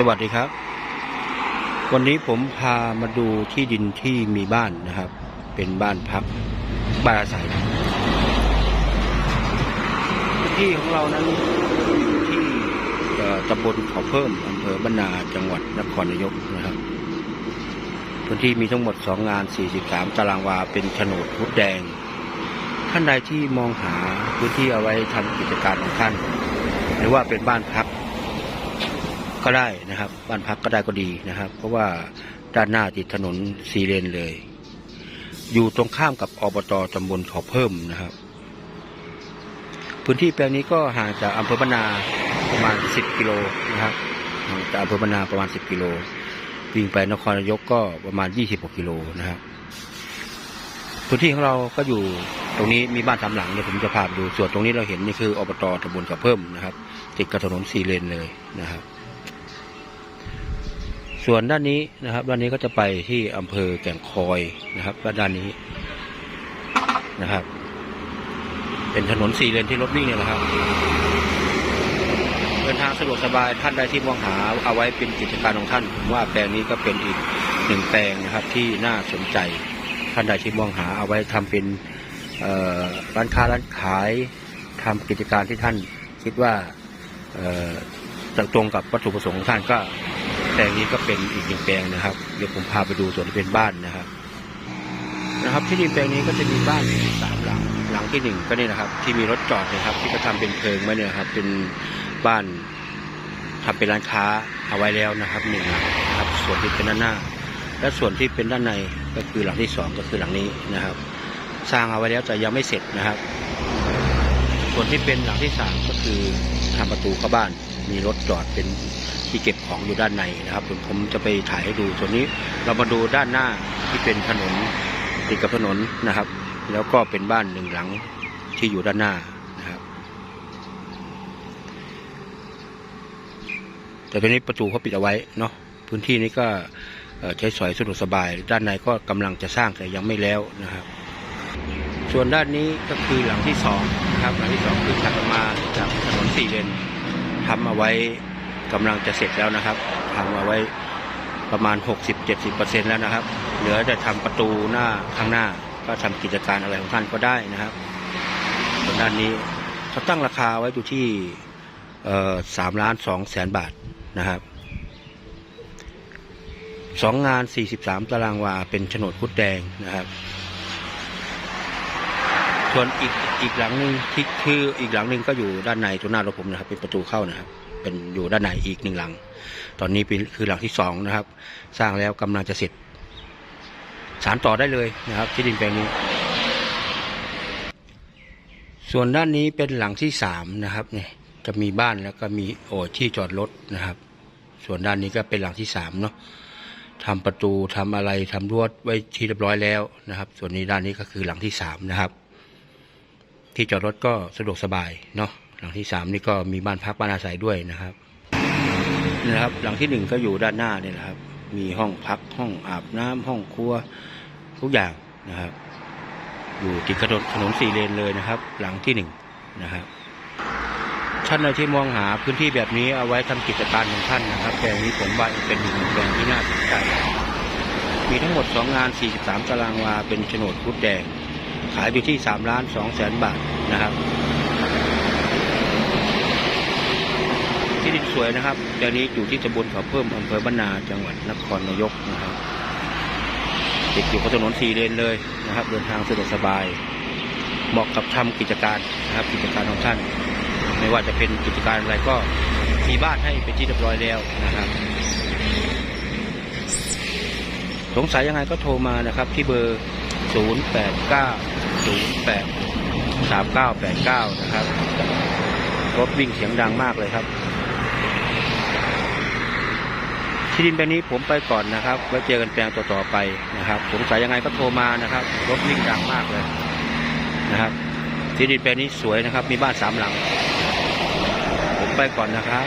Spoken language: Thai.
สวัสดีครับ วันนี้ผมพามาดูที่ดินที่มีบ้านนะครับ เป็นบ้านพักบ้านอาศัยที่ของเรานั้นอยู่ที่ตำบลเขาเพิ่มอำเภอบ้านนาจังหวัดนครนายกนะครับพื้นที่มีทั้งหมดสองงาน 43 ตารางวา เป็นโฉนดพุดแดง ท่านใดที่มองหาพื้นที่เอาไว้ทำกิจการของท่าน หรือว่าเป็นบ้านพัก ก็ได้นะครับ บ้านพักก็ได้ก็ดีนะครับ เพราะว่าด้านหน้าติดถนนสีเลนเลย อยู่ตรงข้ามกับอบตตำบลเขาเพิ่มนะครับ พื้นที่แปลงนี้ก็ห่างจากอำเภอบรรนาประมาณ 10 กิโลนะครับห่างจากอำเภอบรรนาประมาณ 10 กิโลวิ่งไปนครนายกก็ประมาณ26กิโลนะครับพื้นที่ของเราก็อยู่ตรงนี้มีบ้านสามหลังเนี่ยผมจะพาไปดูส่วนตรงนี้เราเห็นนี่คืออบตตำบลขาเพิ่มนะครับ ติดกับถนนสีเลนเลยนะครับ ส่วนด้านนี้นะครับ ด้านนี้ก็จะไปที่อำเภอแก่งคอยนะครับและด้านนี้นะครับ เป็นถนนสี่เลนที่รถวิ่งเนี่ยนะครับเดินทางสะดวกสบายท่านใดที่มองหาเอาไว้เป็นกิจการของท่านผมว่าแปลงนี้ก็เป็นอีกหนึ่งแปลงนะครับที่น่าสนใจ ท่านใดที่มองหาเอาไว้ทำเป็นร้านค้าร้านขายทำกิจการที่ท่านคิดว่าจะตรงกับวัตถุประสงค์ของท่านก็ ลงนี้ก็เป็นอีกหนึ่งแปลงนะครับ เดี๋ยวผมพาไปดูส่วนที่เป็นบ้านนะครับ นะครับ ที่ดินแปลงนี้ก็จะมีบ้านสามหลัง หลังที่หนึ่งก็นี่นะครับ ที่มีรถจอดนะครับ ที่เขาทำเป็นเพลิงไว้เนี่ยครับ เป็นบ้านทำเป็นร้านค้าเอาไว้แล้วนะครับหนึ่งหลังนะครับ ส่วนที่เป็นด้านหน้า และส่วนที่เป็นด้านในก็คือหลังที่สองก็คือหลังนี้นะครับ สร้างเอาไว้แล้วแต่ยังไม่เสร็จนะครับ ส่วนที่เป็นหลังที่สามก็คือทำประตูเข้าบ้าน มีรถจอดเป็นที่เก็บของอยู่ด้านในนะครับผมจะไปถ่ายให้ดูส่วนนี้เรามาดูด้านหน้าที่เป็นถนนติดกับถนนนะครับ แล้วก็เป็นบ้านหนึ่งหลังที่อยู่ด้านหน้านะครับ แต่ตอนนี้ประตูเขาปิดเอาไว้เนาะพื้นที่นี้ก็ใช้สอยสะดวกสบาย ด้านในก็กำลังจะสร้างแต่ยังไม่แล้วนะครับ ส่วนด้านนี้ก็คือหลังที่สองนะครับหลังที่สองคือถัดมาจากถนนสี่เลน ทำเอาไว้กำลังจะเสร็จแล้วนะครับทำเอาไว้ประมาณ 60-70%แล้วนะครับ เหลือแต่ทำประตูหน้าข้างหน้า ก็ทำกิจการอะไรของท่านก็ได้นะครับส่วนด้านนี้เขาตั้งราคาไว้อยู่ที่สามล้านสองแสนบาทนะครับสองงาน 43 ตารางวา เป็นโฉนดพุดแดงนะครับ ส่วนอีกอีกหลังหนึ่งที่คืออีกหลังหนึ่งก็อยู่ด้านในตรงหน้ารถผมนะครับ เป็นประตูเข้านะครับ เป็นอยู่ด้านในอีกหนึ่งหลัง ตอนนี้เป็นคือหลังที่สองนะครับ สร้างแล้วกำลังจะเสร็จ สารต่อได้เลยนะครับ ที่ดินแปลงนี้ ส่วนด้านนี้เป็นหลังที่สามนะครับเนี่ยจะมีบ้านแล้วก็มีโอที่จอดรถนะครับ ส่วนด้านนี้ก็เป็นหลังที่สามเนาะทำประตูทำอะไรทำรั้วไว้ที่เรียบร้อยแล้วนะครับ ส่วนนี้ด้านนี้ก็คือหลังที่สามนะครับ ที่จอดรถก็สะดวกสบายเนาะหลังที่สามนี่ก็มีบ้านพักบ้านอาศัยด้วยนะครับนะครับ หลังที่หนึ่งก็อยู่ด้านหน้านี่แหละครับ มีห้องพักห้องอาบน้ำห้องครัวทุกอย่างนะครับ อยู่ติดถนนถนนสี่เลนเลยนะครับ หลังที่หนึ่งนะครับท่านใดที่มองหาพื้นที่แบบนี้เอาไว้ทำกิจการของท่านนะครับแปลงนี้ผมว่าเป็นหนึ่งแปลงที่น่าสนใจมีทั้งหมด 2 งาน 43 ตารางวา เป็นโฉนดพุดแดง ขายอยู่ที่3ล้าน2แสนบาทนะครับ ที่ดินสวยนะครับแปลงนี้อยู่ที่ตำบลเขาเพิ่มอำเภอบ้านนาจังหวัดนครนายกนะครับติดอยู่กับถนนสี่เลนเลยนะครับ เดินทางสะดวกสบาย เหมาะกับทำกิจการนะครับ กิจการของท่าน ไม่ว่าจะเป็นกิจการอะไรก็มีบ้านให้เป็นที่เรียบร้อยแล้วนะครับ สงสัยยังไงก็โทรมานะครับ ที่เบอร์ 0 8 9 0 8 3 9 8 9 นะครับ รถวิ่งเสียงดังมากเลยครับ ที่ดินแปลงนี้ผมไปก่อนนะครับ ไว้เจอกันแปลงต่อๆไปนะครับ สงสัยยังไงก็โทรมานะครับ รถวิ่งดังมากเลยนะครับ ที่ดินแปลงนี้สวยนะครับ มีบ้านสามหลัง ผมไปก่อนนะครับ